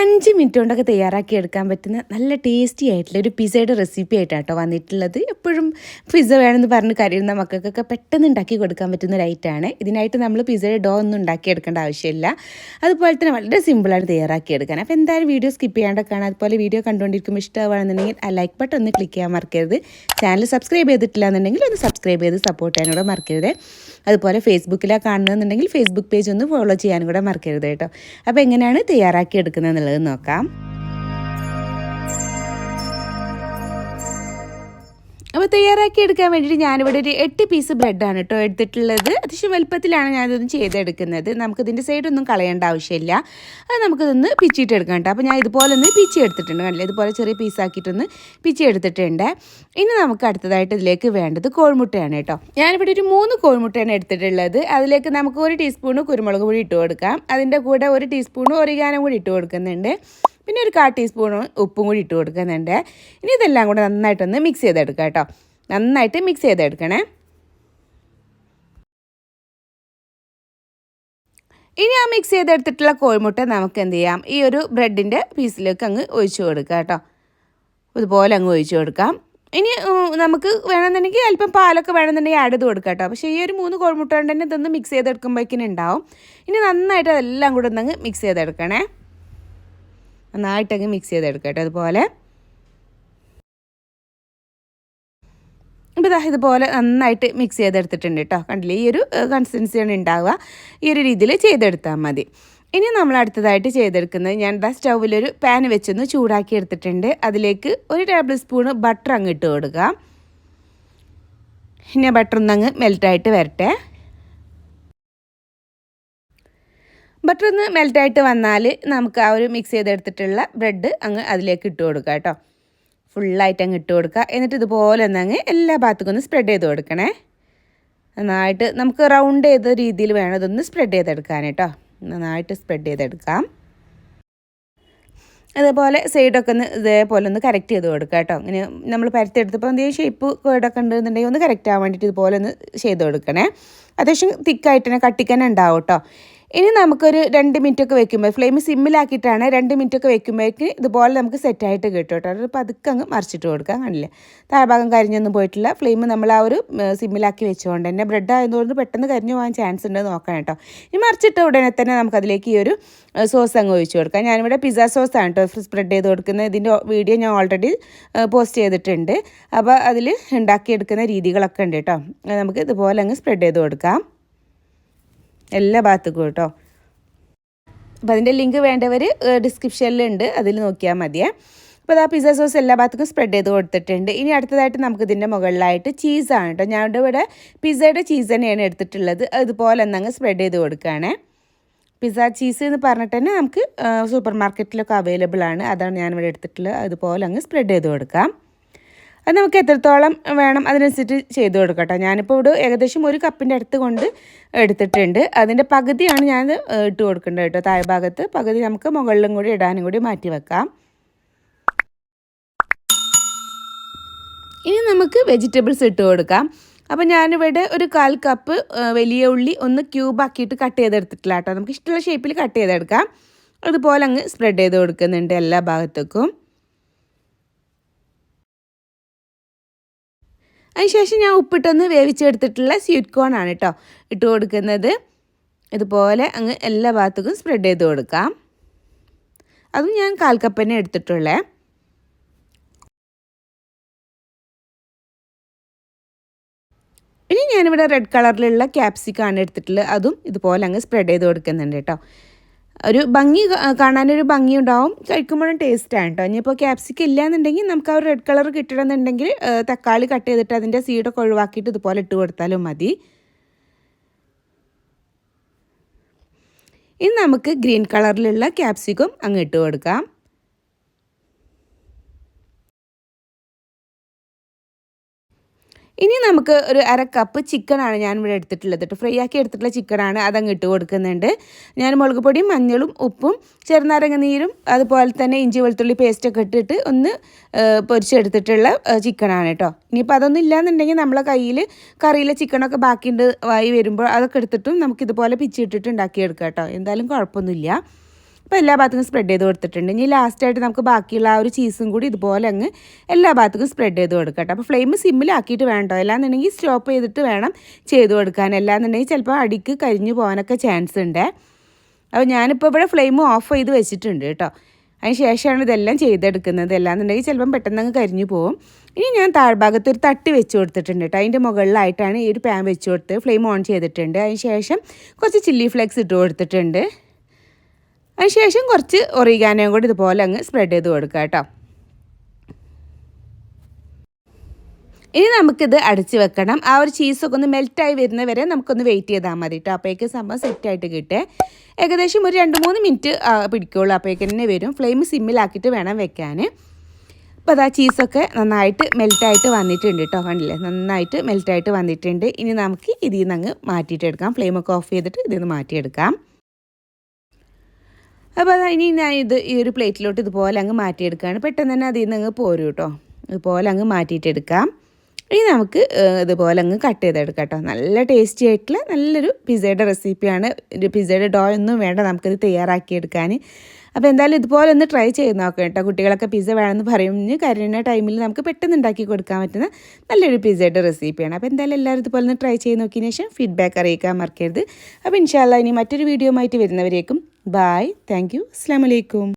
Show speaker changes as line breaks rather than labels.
അഞ്ച് മിനിറ്റ് കൊണ്ടൊക്കെ തയ്യാറാക്കി എടുക്കാൻ പറ്റുന്ന നല്ല ടേസ്റ്റി ആയിട്ടുള്ള ഒരു പിസയുടെ റെസിപ്പി ആയിട്ടാണ് കേട്ടോ വന്നിട്ടുള്ളത്. എപ്പോഴും പിസ്സ വേണമെന്ന് പറഞ്ഞ് കരുതുന്ന മക്കൾക്കൊക്കെ പെട്ടെന്ന് ഉണ്ടാക്കി കൊടുക്കാൻ പറ്റുന്ന ഒരു ഐറ്റമാണ് ഇതിനായിട്ട് നമ്മൾ പിസയുടെ ഡോ ഒന്നും ഉണ്ടാക്കിയെടുക്കേണ്ട ആവശ്യമില്ല. അതുപോലെ തന്നെ വളരെ സിമ്പിളാണ് തയ്യാറാക്കി എടുക്കാൻ. അപ്പോൾ എന്തായാലും വീഡിയോ സ്കിപ്പ് ചെയ്യാണ്ട് കാണാം. അതുപോലെ വീഡിയോ കണ്ടുകൊണ്ടിരിക്കുമ്പോൾ ഇഷ്ടമാണെന്നുണ്ടെങ്കിൽ ആ ലൈക്ക് ബട്ടൺ ഒന്ന് ക്ലിക്ക് ചെയ്യാൻ മറക്കരുത്. ചാനൽ സബ്സ്ക്രൈബ് ചെയ്തിട്ടില്ല എന്നുണ്ടെങ്കിൽ ഒന്ന് സബ്സ്ക്രൈബ് ചെയ്ത് സപ്പോർട്ട് ചെയ്യാനോട് മറക്കരുത്. അതുപോലെ ഫേസ്ബുക്കിലാണ് കാണുന്നതെന്നുണ്ടെങ്കിൽ ഫേസ്ബുക്ക് പേജ് ഒന്ന് ഫോളോ ചെയ്യാനും കൂടെ മറക്കരുത് കേട്ടോ. അപ്പോൾ എങ്ങനെയാണ് തയ്യാറാക്കി എടുക്കുന്നത് എന്നുള്ളത് നോക്കാം. അപ്പോൾ തയ്യാറാക്കി എടുക്കാൻ വേണ്ടിയിട്ട് ഞാനിവിടെ ഒരു എട്ട് പീസ് ബ്രെഡാണ് കേട്ടോ എടുത്തിട്ടുള്ളത്. അത്യാവശ്യം വലുപ്പത്തിലാണ് ഞാനിതൊന്ന് ചെയ്തെടുക്കുന്നത്. നമുക്കിതിന്റെ സൈഡൊന്നും കളയേണ്ട ആവശ്യമില്ല. അത് നമുക്കിതൊന്ന് പിച്ചിട്ട് എടുക്കാം കേട്ടോ അപ്പോൾ ഞാൻ ഇതുപോലെ ഒന്ന് പിച്ചി എടുത്തിട്ടുണ്ട് കണ്ടില്ല? ഇതുപോലെ ചെറിയ പീസാക്കിയിട്ടൊന്ന് പിച്ചി എടുത്തിട്ടുണ്ട്. ഇനി നമുക്ക് അടുത്തതായിട്ട് ഇതിലേക്ക് വേണ്ടത് കോഴിമുട്ടയാണ് കേട്ടോ ഞാനിവിടെ ഒരു മൂന്ന് കോഴിമുട്ടയാണ് എടുത്തിട്ടുള്ളത്. അതിലേക്ക് നമുക്ക് ഒരു ടീസ്പൂണ് കുരുമുളക് പൊടി ഇട്ട് കൊടുക്കാം. അതിന്റെ കൂടെ ഒരു ടീസ്പൂണ് ഒരിഗാനം കൂടി ഇട്ട് കൊടുക്കുന്നുണ്ട്. പിന്നെ ഒരു കാ ടീസ്പൂൺ ഉപ്പും കൂടി ഇട്ട് കൊടുക്കുന്നുണ്ട്. ഇനി ഇതെല്ലാം കൂടെ നന്നായിട്ടൊന്ന് മിക്സ് ചെയ്തെടുക്കാം കേട്ടോ. നന്നായിട്ട് മിക്സ് ചെയ്തെടുക്കണേ. ഇനി ആ മിക്സ് ചെയ്തെടുത്തിട്ടുള്ള കോഴിമുട്ട നമുക്ക് എന്ത് ചെയ്യാം? ഈ ഒരു ബ്രെഡിന്റെ പീസിലേക്ക് അങ്ങ് ഒഴിച്ചു കൊടുക്കാം കേട്ടോ. ഇതുപോലെ അങ്ങ് ഒഴിച്ചു കൊടുക്കാം. ഇനി നമുക്ക് വേണമെന്നുണ്ടെങ്കിൽ അല്പം പാലൊക്കെ വേണമെന്നുണ്ടെങ്കിൽ ആഡ് ചെയ്ത് കൊടുക്കാം കേട്ടോ. പക്ഷേ ഈ ഒരു മൂന്ന് കോഴിമുട്ട കൊണ്ട് തന്നെ ഇതൊന്ന് മിക്സ് ചെയ്തെടുക്കുമ്പോഴേക്കിനുണ്ടാവും ഇനി നന്നായിട്ട് അതെല്ലാം കൂടെ ഒന്നങ്ങ് മിക്സ് ചെയ്തെടുക്കണേ. നന്നായിട്ടങ്ങ് മിക്സ് ചെയ്തെടുക്കട്ടെ അതുപോലെ ഇപ്പോൾ ഇതുപോലെ നന്നായിട്ട് മിക്സ് ചെയ്തെടുത്തിട്ടുണ്ട് കേട്ടോ. കണ്ടില്ലേ? ഈ ഒരു കൺസിസ്റ്റൻസിയാണ് ഉണ്ടാവുക. ഈ ഒരു രീതിയിൽ ചെയ്തെടുത്താൽ മതി. ഇനി നമ്മൾ അടുത്തതായിട്ട് ചെയ്തെടുക്കുന്നത് ഞാൻ ഇതാ സ്റ്റൗവിലൊരു പാൻ വെച്ചൊന്ന് ചൂടാക്കി എടുത്തിട്ടുണ്ട്. അതിലേക്ക് ഒരു ടേബിൾ സ്പൂണ് ബട്ടർ അങ്ങ് ഇട്ട് കൊടുക്കുക ഇനി ബട്ടർ ഒന്നങ്ങ് മെൽറ്റായിട്ട് വരട്ടെ. ബട്ടർ ഒന്ന് മെൽറ്റായിട്ട് വന്നാൽ നമുക്ക് ആ ഒരു മിക്സ് ചെയ്തെടുത്തിട്ടുള്ള ബ്രെഡ് അങ്ങ് അതിലേക്ക് ഇട്ട് കൊടുക്കുക കേട്ടോ. ഫുള്ളായിട്ട് അങ്ങ് ഇട്ട് കൊടുക്കുക. എന്നിട്ട് ഇതുപോലെ ഒന്ന് അങ്ങ് എല്ലാ ഭാഗത്തേക്കും ഒന്ന് സ്പ്രെഡ് ചെയ്ത് കൊടുക്കണേ. നന്നായിട്ട് നമുക്ക് റൗണ്ട് ചെയ്ത രീതിയിൽ വേണം ഇതൊന്ന് സ്പ്രെഡ് ചെയ്തെടുക്കാൻ കേട്ടോ. നന്നായിട്ട് സ്പ്രെഡ് ചെയ്തെടുക്കാം. അതേപോലെ സൈഡൊക്കെ ഒന്ന് ഇതേപോലെ ഒന്ന് കറക്റ്റ് ചെയ്ത് കൊടുക്കുക കേട്ടോ. ഇങ്ങനെ നമ്മൾ പരത്തെടുത്തപ്പോൾ എന്തെങ്കിലും ഷേപ്പ് കേടൊക്കെ ഉണ്ടെന്നുണ്ടെങ്കിൽ ഒന്ന് കറക്റ്റ് ആവാൻ വേണ്ടിയിട്ട് ഇതുപോലെ ഒന്ന് ചെയ്ത് കൊടുക്കണേ. അത്യാവശ്യം തിക്കായിട്ട് തന്നെ കട്ടിക്കാൻ ഉണ്ടാവും കേട്ടോ. ഇനി നമുക്കൊരു രണ്ട് മിനിറ്റ് ഒക്കെ വെക്കുമ്പോൾ ഫ്ലെയിം സിമ്മിലാക്കിയിട്ടാണ് രണ്ട് മിനിറ്റ് ഒക്കെ വെക്കുമ്പോഴേക്ക് ഇതുപോലെ നമുക്ക് സെറ്റായിട്ട് കിട്ടും കേട്ടോ. അത് പതുക്കെ അങ്ങ് മറിച്ചിട്ട് കൊടുക്കാം കണ്ടില്ലേ? താഴ്ഭാഗം കരിഞ്ഞൊന്നും പോയിട്ടില്ല. ഫ്ലെയിം നമ്മൾ ആ ഒരു സിമ്മിലാക്കി വെച്ചുകൊണ്ട് തന്നെ ബ്രെഡ് ആയതുകൊണ്ട് പെട്ടെന്ന് കരിഞ്ഞു പോകാൻ ചാൻസ് ഉണ്ട് നോക്കാം കേട്ടോ. ഇനി മറിച്ചിട്ട ഉടനെ തന്നെ നമുക്കതിലേക്ക് ഈ ഒരു സോസ് അങ്ങ് ഒഴിച്ചു കൊടുക്കാം. ഞാനിവിടെ പിസ്സ സോസാണ് കേട്ടോ സ്പ്രെഡ് ചെയ്ത് കൊടുക്കുന്നത്. ഇതിന്റെ വീഡിയോ ഞാൻ ഓൾറെഡി പോസ്റ്റ് ചെയ്തിട്ടുണ്ട്. അപ്പോൾ അതിൽ ഉണ്ടാക്കിയെടുക്കുന്ന രീതികളൊക്കെ ഉണ്ട് കേട്ടോ. നമുക്ക് ഇതുപോലെ അങ്ങ് സ്പ്രെഡ് ചെയ്ത് കൊടുക്കാം. എല്ലാ ഭാഗത്തേക്കും കേട്ടോ. അപ്പോൾ അതിന്റെ ലിങ്ക് വേണ്ടവർ ഡിസ്ക്രിപ്ഷനിലുണ്ട്. അതിൽ നോക്കിയാൽ മതിയേ. അപ്പോൾ അത് ആ പിസ്സ സോസ് എല്ലാ ഭാഗത്തേക്കും സ്പ്രെഡ് ചെയ്ത് കൊടുത്തിട്ടുണ്ട്. ഇനി അടുത്തതായിട്ട് നമുക്ക് ഇതിന്റെ മുകളിലായിട്ട് ചീസാണ് കേട്ടോ. ഞാൻ ഇവിടെ പിസ്സയുടെ ചീസ് തന്നെയാണ് എടുത്തിട്ടുള്ളത്. അതുപോലെ എന്നങ്ങ് സ്പ്രെഡ് ചെയ്ത് കൊടുക്കുകയാണേ. പിസ്സ ചീസ് എന്ന് പറഞ്ഞിട്ട് തന്നെ നമുക്ക് സൂപ്പർ മാർക്കറ്റിലൊക്കെ അവൈലബിൾ ആണ്. അതാണ് ഞാനിവിടെ എടുത്തിട്ടുള്ളത്. അതുപോലെ അങ്ങ് സ്പ്രെഡ് ചെയ്ത് കൊടുക്കാം. അത് നമുക്ക് എത്രത്തോളം വേണം അതിനനുസരിച്ച് ചെയ്ത് കൊടുക്കട്ടോ. ഞാനിപ്പോൾ ഇവിടെ ഏകദേശം ഒരു കപ്പിന്റെ അടുത്ത് കൊണ്ട് എടുത്തിട്ടുണ്ട്. അതിന്റെ പകുതിയാണ് ഞാൻ ഇട്ട് കൊടുക്കേണ്ടത് കേട്ടോ. താഴ്ഭാഗത്ത് പകുതി നമുക്ക് മുകളിലും കൂടി ഇടാനും കൂടി മാറ്റി വെക്കാം. ഇനി നമുക്ക് വെജിറ്റബിൾസ് ഇട്ട് കൊടുക്കാം. അപ്പോൾ ഞാനിവിടെ ഒരു കാൽ കപ്പ് വലിയ ഉള്ളി ഒന്ന് ക്യൂബാക്കിയിട്ട് കട്ട് ചെയ്തെടുത്തിട്ടില്ല കേട്ടോ. നമുക്ക് ഇഷ്ടമുള്ള ഷേപ്പിൽ കട്ട് ചെയ്തെടുക്കാം. അതുപോലെ അങ്ങ് സ്പ്രെഡ് ചെയ്ത് കൊടുക്കുന്നുണ്ട് എല്ലാ ഭാഗത്തേക്കും. അതിനുശേഷം ഞാൻ ഉപ്പിട്ടൊന്ന് വേവിച്ചെടുത്തിട്ടുള്ള സ്വീറ്റ് കോൺ ആണ് കേട്ടോ ഇട്ട് കൊടുക്കുന്നത്. ഇതുപോലെ അങ്ങ് എല്ലാ ഭാഗത്തേക്കും സ്പ്രെഡ് ചെയ്ത് കൊടുക്കാം. അതും ഞാൻ കാൽ കപ്പന്നെ എടുത്തിട്ടുള്ളേ. ഇനി ഞാനിവിടെ റെഡ് കളറിലുള്ള ക്യാപ്സിക്കാണ് എടുത്തിട്ടുള്ളത്. അതും ഇതുപോലെ അങ്ങ് സ്പ്രെഡ് ചെയ്ത് കൊടുക്കുന്നുണ്ട് കേട്ടോ ഒരു ഭംഗി കാണാനൊരു ഭംഗിയുണ്ടാവും. കഴിക്കുമ്പോഴും ടേസ്റ്റാണ് കേട്ടോ. ഇനിയിപ്പോൾ ക്യാപ്സിക്കം ഇല്ലയെന്നുണ്ടെങ്കിൽ നമുക്ക് ആ ഒരു റെഡ് കളർ കിട്ടണമെന്നുണ്ടെങ്കിൽ തക്കാളി കട്ട് ചെയ്തിട്ട് അതിന്റെ സീഡൊക്കെ ഒഴിവാക്കിയിട്ട് ഇതുപോലെ ഇട്ട് കൊടുത്താലും മതി. ഇനി നമുക്ക് ഗ്രീൻ കളറിലുള്ള ക്യാപ്സിക്കം അങ്ങ് ഇട്ട് കൊടുക്കാം. ഇനി നമുക്ക് ഒരു അര കപ്പ് ചിക്കനാണ് ഞാൻ ഇവിടെ എടുത്തിട്ടുള്ളത് കേട്ടോ ഫ്രൈ ആക്കി എടുത്തിട്ടുള്ള ചിക്കനാണ് അതങ്ങ് ഇട്ട് കൊടുക്കുന്നുണ്ട്. ഞാൻ മുളക് പൊടിയും മഞ്ഞളും ഉപ്പും ചെറുനാരങ്ങ നീരും അതുപോലെ തന്നെ ഇഞ്ചി വെളുത്തുള്ളി പേസ്റ്റൊക്കെ ഇട്ടിട്ട് ഒന്ന് പൊരിച്ചെടുത്തിട്ടുള്ള ചിക്കനാണ് കേട്ടോ ഇനിയിപ്പോൾ അതൊന്നും ഇല്ലയെന്നുണ്ടെങ്കിൽ നമ്മളെ കയ്യിൽ കറിയിലെ ചിക്കനൊക്കെ ബാക്കിയുണ്ട് വായി വരുമ്പോൾ അതൊക്കെ എടുത്തിട്ടും നമുക്കിതുപോലെ പിച്ചിട്ടിട്ട് ഉണ്ടാക്കിയെടുക്കാം കേട്ടോ എന്തായാലും കുഴപ്പമൊന്നുമില്ല. അപ്പോൾ എല്ലാ ഭാഗത്തും സ്പ്രെഡ് ചെയ്ത് കൊടുത്തിട്ടുണ്ട്. ഇനി ലാസ്റ്റായിട്ട് നമുക്ക് ബാക്കിയുള്ള ആ ഒരു ചീസും കൂടി ഇതുപോലെ അങ്ങ് എല്ലാ ഭാഗത്തും സ്പ്രെഡ് ചെയ്ത് കൊടുക്കട്ടെ അപ്പോൾ ഫ്ലെയിം സിമ്മിലാക്കിയിട്ട് വേണ്ടോ അല്ലാന്നുണ്ടെങ്കിൽ സ്റ്റോപ്പ് ചെയ്തിട്ട് വേണം ചെയ്ത് കൊടുക്കാൻ. അല്ലാന്നുണ്ടെങ്കിൽ ചിലപ്പോൾ അടിക്ക് കരിഞ്ഞു പോകാനൊക്കെ ചാൻസ് ഉണ്ട്. അപ്പോൾ ഞാനിപ്പോൾ ഇവിടെ ഫ്ലെയിം ഓഫ് ചെയ്ത് വെച്ചിട്ടുണ്ട് കേട്ടോ. അതിന് ശേഷമാണ് ഇതെല്ലാം ചെയ്തെടുക്കുന്നത്. അല്ലാന്നുണ്ടെങ്കിൽ ചിലപ്പം പെട്ടെന്ന് അങ്ങ് കരിഞ്ഞു പോകും ഇനി ഞാൻ താഴ്ഭാഗത്ത് ഒരു തട്ടി വെച്ച് കൊടുത്തിട്ടുണ്ട് കേട്ടോ. അതിന്റെ മുകളിലായിട്ടാണ് ഈ ഒരു പാൻ വെച്ച് കൊടുത്ത് ഫ്ലെയിം ഓൺ ചെയ്തിട്ടുണ്ട്. അതിന് ശേഷം കുറച്ച് ചില്ലി ഫ്ലേക്സ് ഇട്ട് കൊടുത്തിട്ടുണ്ട്. അതിന് ശേഷം കുറച്ച് ഒറിഗാനോയും കൂടി ഇതുപോലെ അങ്ങ് സ്പ്രെഡ് ചെയ്ത് കൊടുക്കുക കേട്ടോ. ഇനി നമുക്കിത് അടച്ച് വെക്കണം. ആ ഒരു ചീസൊക്കെ ഒന്ന് മെൽറ്റായി വരുന്ന വരെ നമുക്കൊന്ന് വെയിറ്റ് ചെയ്താൽ മതി കേട്ടോ. അപ്പോഴേക്ക് സംഭവം സെറ്റായിട്ട് കിട്ടേ. ഏകദേശം ഒരു രണ്ട് മൂന്ന് മിനിറ്റ് പിടിക്കുള്ളൂ. അപ്പോഴേക്ക് തന്നെ വരും. ഫ്ലെയിം സിമ്മിലാക്കിയിട്ട് വേണം വെക്കാൻ. അപ്പോൾ അതാ ചീസൊക്കെ നന്നായിട്ട് മെൽറ്റായിട്ട് വന്നിട്ടുണ്ട് കേട്ടോ കണ്ടില്ലേ? നന്നായിട്ട് മെൽറ്റായിട്ട് വന്നിട്ടുണ്ട്. ഇനി നമുക്ക് ഇതിൽ നിന്ന് അങ്ങ് മാറ്റിയിട്ടെടുക്കാം ഫ്ലെയിമൊക്കെ ഓഫ് ചെയ്തിട്ട് ഇതിൽ നിന്ന് മാറ്റിയെടുക്കാം. അപ്പോൾ അത് ഇനി ഞാൻ ഇത് ഈ ഒരു പ്ലേറ്റിലോട്ട് ഇതുപോലെ അങ്ങ് മാറ്റിയെടുക്കുകയാണ്. പെട്ടെന്ന് തന്നെ അതിൽ നിന്ന് അങ്ങ് പോരും കേട്ടോ. ഇതുപോലെ അങ്ങ് മാറ്റിയിട്ടെടുക്കാം ഇനി നമുക്ക് ഇതുപോലെ അങ്ങ് കട്ട് ചെയ്തെടുക്കാം കേട്ടോ. നല്ല ടേസ്റ്റി ആയിട്ടുള്ള നല്ലൊരു പിസയുടെ റെസിപ്പിയാണ് ഒരു പിസയുടെ ഡോ ഒന്നും വേണ്ട നമുക്കിത് തയ്യാറാക്കിയെടുക്കാൻ അപ്പോൾ എന്തായാലും ഇതുപോലെ ഒന്ന് ട്രൈ ചെയ്ത് നോക്കാം കേട്ടോ. കുട്ടികളൊക്കെ പിസ്സ വേണമെന്ന് പറയുമ്പോൾ കരുന്ന ടൈമിൽ നമുക്ക് പെട്ടെന്ന് ഉണ്ടാക്കി കൊടുക്കാൻ പറ്റുന്ന നല്ലൊരു പിസ്സയുടെ റെസിപ്പിയാണ് അപ്പോൾ എന്തായാലും എല്ലാവരും ഇതുപോലെ ഒന്ന് ട്രൈ ചെയ്ത് നോക്കിയതിന് ശേഷം ഫീഡ്ബാക്ക് അറിയിക്കാൻ മറക്കരുത്. അപ്പോൾ ഇൻഷാല്ല ഇനി മറ്റൊരു വീഡിയോ ആയിട്ട് വരുന്നവരേക്കും ബായ് താങ്ക് യു അസ്സാം വലൈക്കും